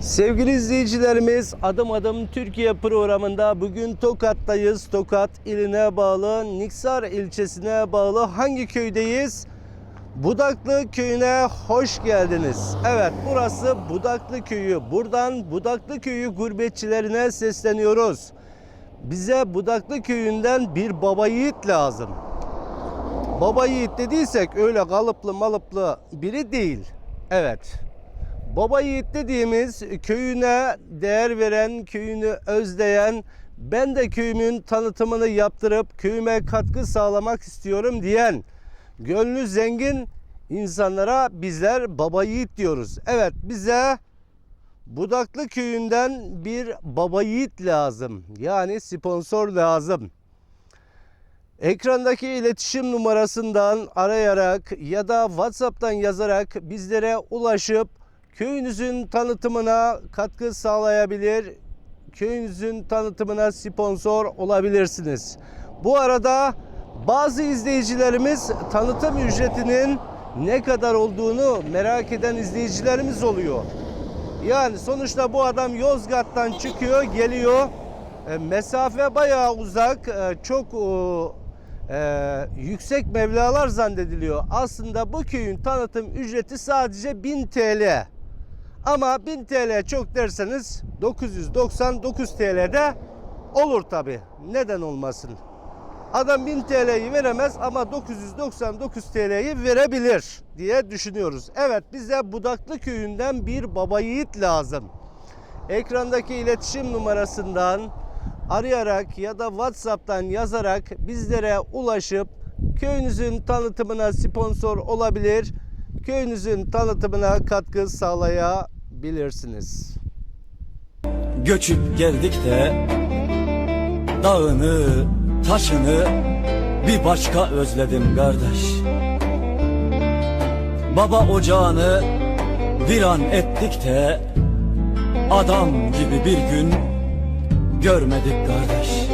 Sevgili izleyicilerimiz Adım Adım Türkiye programında bugün Tokat'tayız. Tokat iline bağlı Niksar ilçesine bağlı hangi köydeyiz? Budaklı köyüne hoş geldiniz. Evet burası Budaklı köyü. Buradan Budaklı köyü gurbetçilerine sesleniyoruz. Bize Budaklı köyünden bir baba yiğit lazım. Baba yiğit dediysek öyle kalıplı malıplı biri değil. Evet. Baba yiğit dediğimiz köyüne değer veren, köyünü özleyen, ben de köyümün tanıtımını yaptırıp köyüme katkı sağlamak istiyorum diyen, gönlü zengin insanlara bizler baba yiğit diyoruz. Evet bize Budaklı köyünden bir baba yiğit lazım. Yani sponsor lazım. Ekrandaki iletişim numarasından arayarak ya da WhatsApp'tan yazarak bizlere ulaşıp köyünüzün tanıtımına katkı sağlayabilir, köyünüzün tanıtımına sponsor olabilirsiniz. Bu arada bazı izleyicilerimiz tanıtım ücretinin ne kadar olduğunu merak eden izleyicilerimiz oluyor. Yani sonuçta bu adam Yozgat'tan çıkıyor, geliyor. E, mesafe bayağı uzak, e, çok e, e, yüksek mevlalar zannediliyor. Aslında bu köyün tanıtım ücreti sadece 1000 TL. Ama 1000 TL çok derseniz 999 TL'de olur tabi. Neden olmasın? Adam 1000 TL'yi veremez ama 999 TL'yi verebilir diye düşünüyoruz. Evet bize Budaklı köyünden bir baba yiğit lazım. Ekrandaki iletişim numarasından arayarak ya da WhatsApp'tan yazarak bizlere ulaşıp köyünüzün tanıtımına sponsor olabilir, köyünüzün tanıtımına katkı sağlayabilirsiniz. Göçüp geldik de Dağını, taşını bir başka özledim kardeş. Baba ocağını bir an ettik de Adam gibi bir gün görmedik kardeş